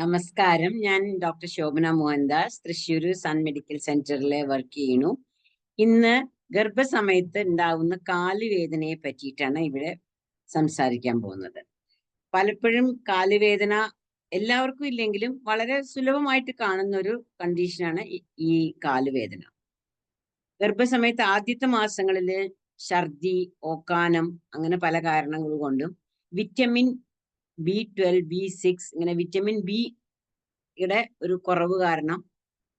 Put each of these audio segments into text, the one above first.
നമസ്കാരം. ഞാൻ doctor Shobhana Mohandas Thrissur sun medical സെന്ററിലെ വർക്ക് ചെയ്യുന്നു. ഇന്ന് ഗർഭസമയത്ത് ഉണ്ടാവുന്ന കാലുവേദനയെ പറ്റിയിട്ടാണ് ഇവിടെ സംസാരിക്കാൻ പോകുന്നത്. പലപ്പോഴും കാലുവേദന എല്ലാവർക്കും ഇല്ലെങ്കിലും വളരെ സുലഭമായിട്ട് കാണുന്ന ഒരു കണ്ടീഷനാണ് ഈ കാലുവേദന. ഗർഭസമയത്ത് ആദ്യത്തെ മാസങ്ങളിൽ ഛർദി ഓക്കാനം അങ്ങനെ പല കാരണങ്ങൾ കൊണ്ടും vitamin B twelve B six ഇങ്ങനെ വിറ്റമിൻ ബി യുടെ ഒരു കുറവ് കാരണം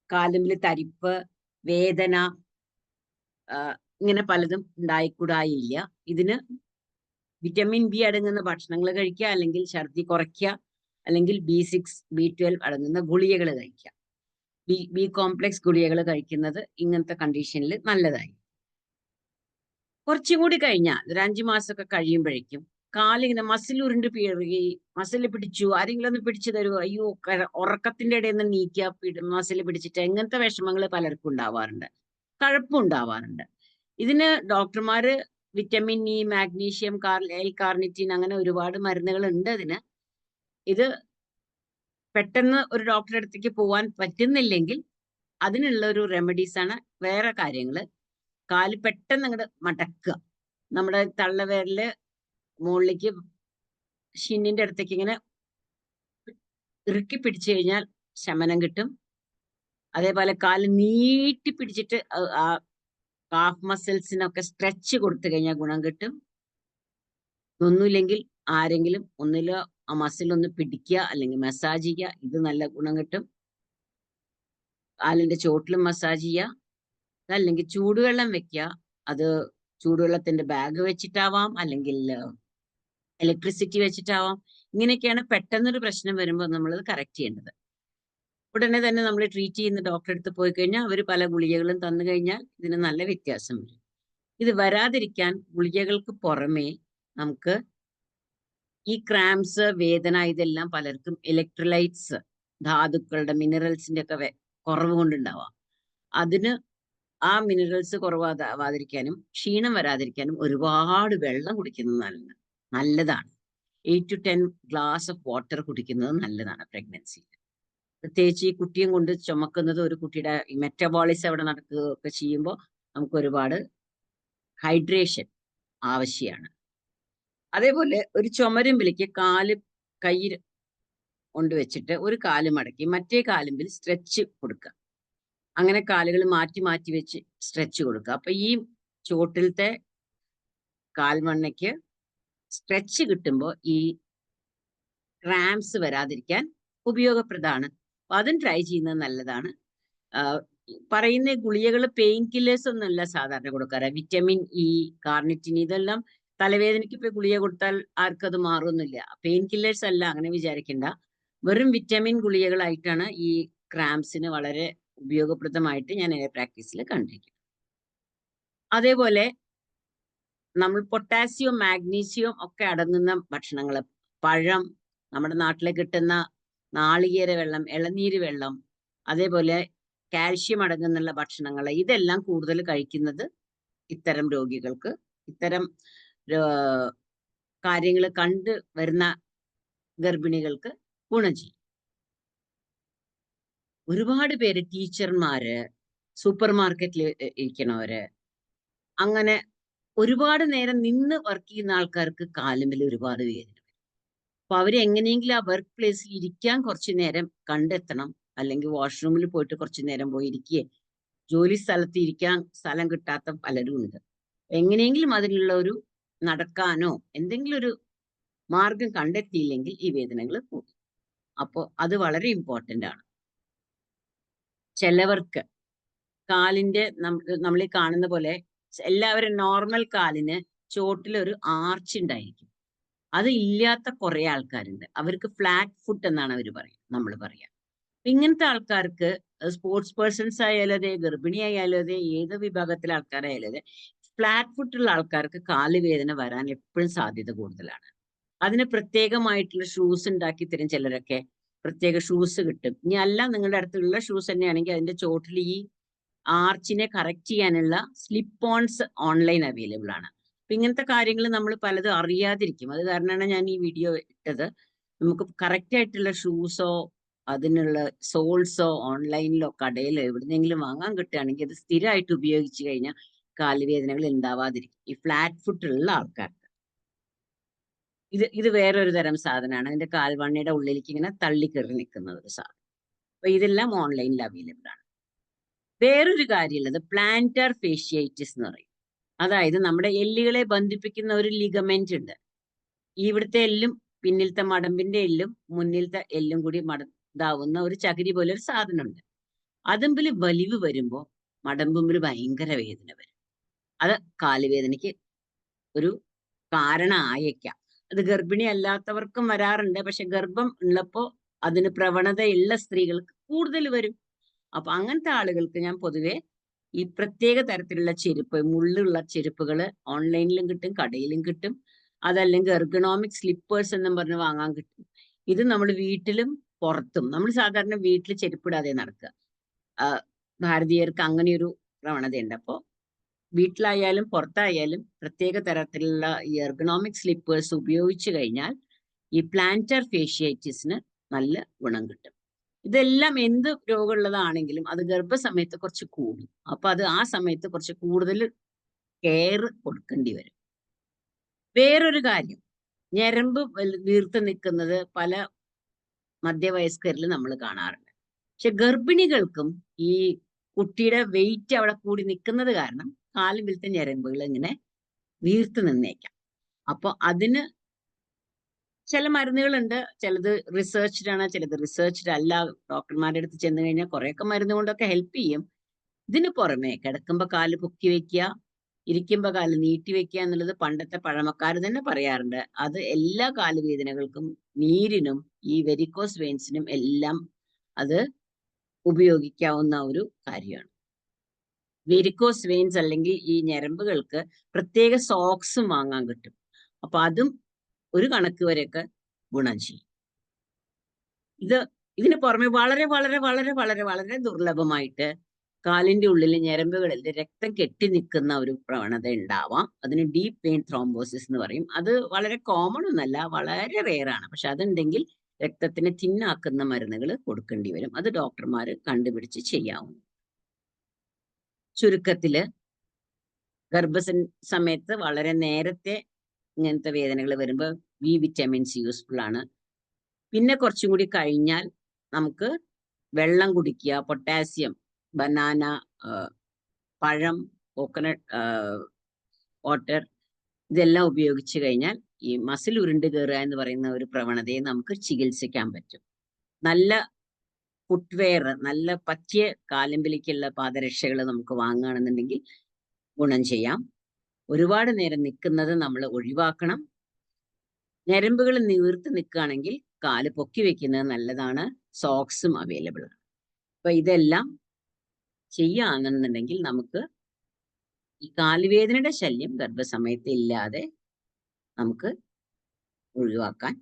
കാലുമ്പിൽ തരിപ്പ് വേദന ഇങ്ങനെ പലതും ഉണ്ടായിക്കൂടായില്ല. ഇതിന് വിറ്റമിൻ ബി അടങ്ങുന്ന ഭക്ഷണങ്ങൾ കഴിക്കുക അല്ലെങ്കിൽ ഛർദി കുറയ്ക്കുക അല്ലെങ്കിൽ ബി സിക്സ് ബി ട്വൽവ് അടങ്ങുന്ന ഗുളികകൾ കഴിക്കുക. ബി ബി കോംപ്ലക്സ് ഗുളികകൾ കഴിക്കുന്നത് ഇങ്ങനത്തെ കണ്ടീഷനിൽ നല്ലതായി. കുറച്ചും കൂടി കഴിഞ്ഞാൽ ഒരു അഞ്ചു മാസമൊക്കെ കഴിയുമ്പോഴേക്കും കാലിങ്ങനെ മസിൽ ഉരുണ്ട് പിഴുകി മസിൽ പിടിച്ചു. ആരെങ്കിലും ഒന്ന് പിടിച്ചു തരുമോ അയ്യോ ഉറക്കത്തിന്റെ ഇടയിൽ നിന്ന് നീക്കുക മസിൽ പിടിച്ചിട്ട് എങ്ങനത്തെ വിഷമങ്ങൾ പലർക്കും ഉണ്ടാവാറുണ്ട്. കഴപ്പുണ്ടാവാറുണ്ട്. ഇതിന് ഡോക്ടർമാര് vitamin E magnesium car L carnitine അങ്ങനെ ഒരുപാട് മരുന്നുകൾ ഉണ്ട് അതിന്. ഇത് പെട്ടെന്ന് ഒരു ഡോക്ടറെ അടുത്തേക്ക് പോവാൻ പറ്റുന്നില്ലെങ്കിൽ അതിനുള്ള ഒരു റെമഡീസ് ആണ് വേറെ കാര്യങ്ങൾ കാൽ പെട്ടെന്ന് അങ്ങോട്ട് മടക്കുക. നമ്മുടെ തള്ളവേരൽ മുകളിലേക്ക് ഷിന്നിന്റെ അടുത്തേക്ക് ഇങ്ങനെ ഇറുക്കി പിടിച്ചു കഴിഞ്ഞാൽ ശമനം കിട്ടും. അതേപോലെ കാൽ നീട്ടി പിടിച്ചിട്ട് ആ കാഫ് മസിൽസിനൊക്കെ സ്ട്രെച്ച് കൊടുത്തു കഴിഞ്ഞാൽ ഗുണം കിട്ടും. ഒന്നുമില്ലെങ്കിൽ ആരെങ്കിലും ഒന്നിലോ ആ മസിൽ ഒന്ന് പിടിക്കുക അല്ലെങ്കിൽ മസാജ് ചെയ്യുക ഇത് നല്ല ഗുണം കിട്ടും. കാലിന്റെ ചോട്ടിലും മസാജ് ചെയ്യുക. അല്ലെങ്കിൽ ചൂടുവെള്ളം വെക്കുക. അത് ചൂടുവെള്ളത്തിന്റെ ബാഗ് വെച്ചിട്ടാവാം അല്ലെങ്കിൽ ഇലക്ട്രിസിറ്റി വെച്ചിട്ടാവാം. ഇങ്ങനെയൊക്കെയാണ് പെട്ടെന്നൊരു പ്രശ്നം വരുമ്പോൾ നമ്മളത് കറക്റ്റ് ചെയ്യേണ്ടത്. ഉടനെ തന്നെ നമ്മൾ ട്രീറ്റ് ചെയ്യുന്ന ഡോക്ടറെ അടുത്ത് പോയി കഴിഞ്ഞാൽ അവർ പല ഗുളികകളും തന്നു കഴിഞ്ഞാൽ ഇതിന് നല്ല വ്യത്യാസം വരും. ഇത് വരാതിരിക്കാൻ ഗുളികകൾക്ക് പുറമേ നമുക്ക് ഈ ക്രാംസ് വേദന ഇതെല്ലാം പലർക്കും ഇലക്ട്രോലൈറ്റ്സ് ധാതുക്കളുടെ മിനറൽസിന്റെ ഒക്കെ കുറവ് കൊണ്ടുണ്ടാവാം. അതിന് ആ മിനറൽസ് കുറവാകാതിരിക്കാനും ക്ഷീണം വരാതിരിക്കാനും ഒരുപാട് വെള്ളം കുടിക്കുന്നതാണ് നല്ലതാണ്. Eight to ten glass of water കുടിക്കുന്നത് നല്ലതാണ് പ്രഗ്നൻസിയിൽ പ്രത്യേകിച്ച് ഈ കുട്ടിയും കൊണ്ട് ചുമക്കുന്നത് ഒരു കുട്ടിയുടെ മെറ്റബോളിസം അവിടെ നടക്കുകയൊക്കെ ചെയ്യുമ്പോൾ നമുക്ക് ഒരുപാട് ഹൈഡ്രേഷൻ ആവശ്യമാണ്. അതേപോലെ ഒരു ചുമരുമ്പിലേക്ക് കാൽ കൈ കൊണ്ടുവച്ചിട്ട് ഒരു കാൽ മടക്കി മറ്റേ കാലുമ്പിൽ സ്ട്രെച്ച് കൊടുക്കുക. അങ്ങനെ കാലുകൾ മാറ്റി മാറ്റി വെച്ച് സ്ട്രെച്ച് കൊടുക്കുക. അപ്പൊ ഈ ചോട്ടിലത്തെ കാൽമണ്ണയ്ക്ക് സ്ട്രെച്ച് കിട്ടുമ്പോൾ ഈ ക്രാംസ് വരാതിരിക്കാൻ ഉപയോഗപ്രദമാണ്. അപ്പൊ അതും ട്രൈ ചെയ്യുന്നത് നല്ലതാണ്. പറയുന്ന ഗുളികകൾ പെയിൻ കില്ലേഴ്സ് ഒന്നുമല്ല സാധാരണ കൊടുക്കാറ്. വിറ്റമിൻ ഇ കാർണിറ്റിൻ ഇതെല്ലാം തലവേദനയ്ക്ക് ഇപ്പൊ ഗുളിക കൊടുത്താൽ ആർക്കും അത് മാറുന്നില്ല പെയിൻ കില്ലേഴ്സ് അല്ല അങ്ങനെ വിചാരിക്കണ്ട. വെറും വിറ്റമിൻ ഗുളികകളായിട്ടാണ് ഈ ക്രാംസിന് വളരെ ഉപയോഗപ്രദമായിട്ട് ഞാൻ എന്റെ പ്രാക്ടീസിൽ കണ്ടിരിക്കുന്നത്. അതേപോലെ നമ്മൾ പൊട്ടാസ്യം മാഗ്നീഷ്യം ഒക്കെ അടങ്ങുന്ന ഭക്ഷണങ്ങൾ. പഴം നമ്മുടെ നാട്ടിലെ കിട്ടുന്ന നാളികേര വെള്ളം ഇളനീര് വെള്ളം അതേപോലെ കാൽഷ്യം അടങ്ങുന്നുള്ള ഭക്ഷണങ്ങൾ. ഇതെല്ലാം കൂടുതൽ കഴിക്കുന്നത് ഇത്തരം രോഗികൾക്ക്. ഇത്തരം കാര്യങ്ങൾ കണ്ടു വരുന്ന ഗർഭിണികൾക്ക് ഗുണം ചെയ്യും. ഒരുപാട് പേര് ടീച്ചർമാര് സൂപ്പർ മാർക്കറ്റിൽ ഇരിക്കണവര് അങ്ങനെ ഒരുപാട് നേരം നിന്ന് വർക്ക് ചെയ്യുന്ന ആൾക്കാർക്ക് കാലുമ്പിൽ ഒരുപാട് വേദന അപ്പൊ അവർ എങ്ങനെയെങ്കിലും ആ വർക്ക് പ്ലേസിൽ ഇരിക്കാൻ കുറച്ചു നേരം കണ്ടെത്തണം. അല്ലെങ്കിൽ വാഷ്റൂമിൽ പോയിട്ട് കുറച്ചു നേരം പോയി ഇരിക്കുകയെ ജോലി സ്ഥലത്ത് ഇരിക്കാൻ സ്ഥലം കിട്ടാത്ത പലരും ഉണ്ട്. എങ്ങനെയെങ്കിലും അതിനുള്ള ഒരു നടക്കാനോ എന്തെങ്കിലും ഒരു മാർഗം കണ്ടെത്തിയില്ലെങ്കിൽ ഈ വേദനകൾ കൂടും. അപ്പോൾ അത് വളരെ ഇമ്പോർട്ടന്റ് ആണ്. ചിലവർക്ക് കാലിന്റെ നമ്മൾ ഈ കാണുന്ന പോലെ എല്ലാവരും നോർമൽ കാലിന് ചോട്ടിലൊരു ആർച്ച് ഉണ്ടായിരിക്കും അത് ഇല്ലാത്ത കുറെ ആൾക്കാരുണ്ട്. അവർക്ക് ഫ്ലാറ്റ് ഫുട്ട് എന്നാണ് അവർ പറയുക നമ്മൾ പറയാ. ഇങ്ങനത്തെ ആൾക്കാർക്ക് സ്പോർട്സ് പേഴ്സൺസ് ആയാലും അതെ ഗർഭിണി ആയാലും അതെ ഏത് വിഭാഗത്തിലെ ആൾക്കാരായാലും അതെ ഫ്ലാറ്റ് ഫുട്ടുള്ള ആൾക്കാർക്ക് കാലുവേദന വരാൻ എപ്പോഴും സാധ്യത കൂടുതലാണ്. അതിന് പ്രത്യേകമായിട്ടുള്ള ഷൂസ് ഉണ്ടാക്കി തരും ചിലരൊക്കെ. പ്രത്യേക ഷൂസ് കിട്ടും. ഇനി അല്ല നിങ്ങളുടെ അടുത്തുള്ള ഷൂസ് തന്നെയാണെങ്കിൽ അതിന്റെ ചോട്ടിൽ ഈ ആർച്ചിനെ കറക്റ്റ് ചെയ്യാനുള്ള സ്ലിപ്പ് ഓൺസ് ഓൺലൈൻ അവൈലബിൾ ആണ്. അപ്പൊ ഇങ്ങനത്തെ കാര്യങ്ങൾ നമ്മൾ പലതും അറിയാതിരിക്കും. അത് കാരണമാണ് ഞാൻ ഈ വീഡിയോ ഇട്ടത്. നമുക്ക് കറക്റ്റ് ആയിട്ടുള്ള ഷൂസോ അതിനുള്ള സോൾസോ ഓൺലൈനിലോ കടയിലോ എവിടുന്നെങ്കിലും വാങ്ങാൻ കിട്ടുകയാണെങ്കിൽ അത് സ്ഥിരമായിട്ട് ഉപയോഗിച്ചു കഴിഞ്ഞാൽ കാലുവേദനകൾ ഉണ്ടാവാതിരിക്കും. ഈ ഫ്ലാറ്റ് ഫുട്ട് ഉള്ള ആൾക്കാർക്ക്. ഇത് ഇത് വേറൊരു തരം സാധനമാണ്. അതിന്റെ കാൽവണ്ണിയുടെ ഉള്ളിലേക്ക് ഇങ്ങനെ തള്ളിക്കയറി നിൽക്കുന്ന ഒരു സാധനം. അപ്പൊ ഇതെല്ലാം ഓൺലൈനിൽ അവൈലബിൾ ആണ്. വേറൊരു കാര്യമുള്ളത് പ്ലാന്റർ ഫേഷ്യേറ്റിസ് എന്ന് പറയും. അതായത് നമ്മുടെ എല്ലുകളെ ബന്ധിപ്പിക്കുന്ന ഒരു ലിഗമെന്റ് ഉണ്ട്. ഇവിടുത്തെ എല്ലും പിന്നിലത്തെ മടമ്പിന്റെ എല്ലും മുന്നിലത്തെ എല്ലും കൂടി മട ഇതാവുന്ന ഒരു ചകിരി പോലെ ഒരു സാധനമുണ്ട്. അതുമ്പിൽ വലിവ് വരുമ്പോ മടമ്പുമ്പിൽ ഭയങ്കര വേദന വരും. അത് കാലുവേദനയ്ക്ക് ഒരു കാരണമായേക്കാം. അത് ഗർഭിണി അല്ലാത്തവർക്കും വരാറുണ്ട്. പക്ഷെ ഗർഭം ഉള്ളപ്പോ അതിന് പ്രവണതയുള്ള സ്ത്രീകൾക്ക് കൂടുതൽ വരും. അപ്പൊ അങ്ങനത്തെ ആളുകൾക്ക് ഞാൻ പൊതുവെ ഈ പ്രത്യേക തരത്തിലുള്ള ചെരുപ്പ് മുള്ളുള്ള ചെരുപ്പുകൾ ഓൺലൈനിലും കിട്ടും കടയിലും കിട്ടും. അതല്ലെങ്കിൽ എർഗണോമിക് സ്ലിപ്പേഴ്സ് എന്നും പറഞ്ഞ് വാങ്ങാൻ കിട്ടും. ഇത് നമ്മൾ വീട്ടിലും പുറത്തും നമ്മൾ സാധാരണ വീട്ടിൽ ചെരുപ്പിടാതെ നടക്കുക. ഭാരതീയർക്ക് അങ്ങനെയൊരു പ്രവണതയുണ്ട്. അപ്പോൾ വീട്ടിലായാലും പുറത്തായാലും പ്രത്യേക തരത്തിലുള്ള ഈ എർഗണോമിക് സ്ലിപ്പേഴ്സ് ഉപയോഗിച്ചു കഴിഞ്ഞാൽ ഈ പ്ലാന്റർ ഫേഷ്യേറ്റിസിന് നല്ല ഗുണം കിട്ടും. ഇതെല്ലാം എന്ത് രോഗമുള്ളതാണെങ്കിലും അത് ഗർഭസമയത്ത് കുറച്ച് കൂടും. അപ്പൊ അത് ആ സമയത്ത് കുറച്ച് കൂടുതൽ കെയർ കൊടുക്കേണ്ടി വരും. വേറൊരു കാര്യം. ഞരമ്പ് വീർത്ത് നിൽക്കുന്നത് പല മധ്യവയസ്കരിൽ നമ്മൾ കാണാറുണ്ട്. പക്ഷെ ഗർഭിണികൾക്കും ഈ കുട്ടിയുടെ വെയിറ്റ് അവിടെ കൂടി നിൽക്കുന്നത് കാരണം കാലും വിലത്തെ ഞരമ്പുകൾ ഇങ്ങനെ വീർത്ത് നിന്നേക്കാം. അപ്പൊ അതിന് ചില മരുന്നുകളുണ്ട്. ചിലത് റിസർച്ച്ഡ് ആണ് ചിലത് റിസർച്ച്ഡ് അല്ല. ഡോക്ടർമാരുടെ അടുത്ത് ചെന്ന് കഴിഞ്ഞാൽ കുറെയൊക്കെ മരുന്ന് കൊണ്ടൊക്കെ ഹെൽപ്പ് ചെയ്യും. ഇതിന് പുറമെ കിടക്കുമ്പോൾ കാൽ പൊക്കി വെക്കുക ഇരിക്കുമ്പോൾ കാൽ നീട്ടി വെക്കുക എന്നുള്ളത് പണ്ടത്തെ പഴമക്കാർ തന്നെ പറയാറുണ്ട്. അത് എല്ലാ കാലുവേദനകൾക്കും നീരിനും ഈ വെരിക്കോസ് വെയിൻസിനും എല്ലാം അത് ഉപയോഗിക്കാവുന്ന ഒരു കാര്യമാണ്. വെരിക്കോസ് വെയിൻസ് അല്ലെങ്കിൽ ഈ ഞരമ്പുകൾക്ക് പ്രത്യേക സോക്സും വാങ്ങാൻ കിട്ടും. അപ്പൊ അതും ഒരു കണക്ക് വരെയൊക്കെ ഗുണം ചെയ്യും. ഇത് ഇതിന് പുറമെ വളരെ വളരെ വളരെ വളരെ വളരെ ദുർലഭമായിട്ട് കാലിന്റെ ഉള്ളിൽ ഞരമ്പുകളിൽ രക്തം കെട്ടി നിൽക്കുന്ന ഒരു പ്രവണത ഉണ്ടാവാം. അതിന് ഡീപ് വെയിൻ ത്രോംബോസിസ് എന്ന് പറയും. അത് വളരെ കോമൺ ഒന്നല്ല വളരെ റെയർ ആണ്. പക്ഷെ അതുണ്ടെങ്കിൽ രക്തത്തിനെ തിന്നാക്കുന്ന മരുന്നുകൾ കൊടുക്കേണ്ടി വരും. അത് ഡോക്ടർമാർ കണ്ടുപിടിച്ച് ചെയ്യാവുന്നു ചുരുക്കത്തിൽ ഗർഭസ സമയത്ത് വളരെ നേരത്തെ ഇങ്ങനത്തെ വേദനകൾ വരുമ്പോൾ വി വിറ്റാമിൻസ് യൂസ്ഫുൾ ആണ്. പിന്നെ കുറച്ചും കൂടി കഴിഞ്ഞാൽ നമുക്ക് വെള്ളം കുടിക്കുക പൊട്ടാസ്യം ബനാന പഴം കോക്കനട്ട് വാട്ടർ ഇതെല്ലാം ഉപയോഗിച്ച് കഴിഞ്ഞാൽ ഈ മസിൽ ഉരുണ്ട് കയറുക എന്ന് പറയുന്ന ഒരു പ്രവണതയെ നമുക്ക് ചികിത്സിക്കാൻ പറ്റും. നല്ല ഫുട്വെയർ നല്ല പറ്റിയ കാലമ്പിലേക്കുള്ള പാദരക്ഷകൾ നമുക്ക് വാങ്ങുകയാണെന്നുണ്ടെങ്കിൽ ഗുണം ചെയ്യാം. ഒരുപാട് നേരം നിൽക്കുന്നത് നമ്മൾ ഒഴിവാക്കണം. ഞരമ്പുകൾ നീർത്ത് നിൽക്കുകയാണെങ്കിൽ കാൽ പൊക്കി വെക്കുന്നത് നല്ലതാണ്. സോക്സും അവൈലബിൾ ആണ്. അപ്പൊ ഇതെല്ലാം ചെയ്യുകയാണെന്നുണ്ടെങ്കിൽ നമുക്ക് ഈ കാലുവേദനയുടെ ശല്യം ഗർഭസമയത്ത് ഇല്ലാതെ നമുക്ക് ഒഴിവാക്കാൻ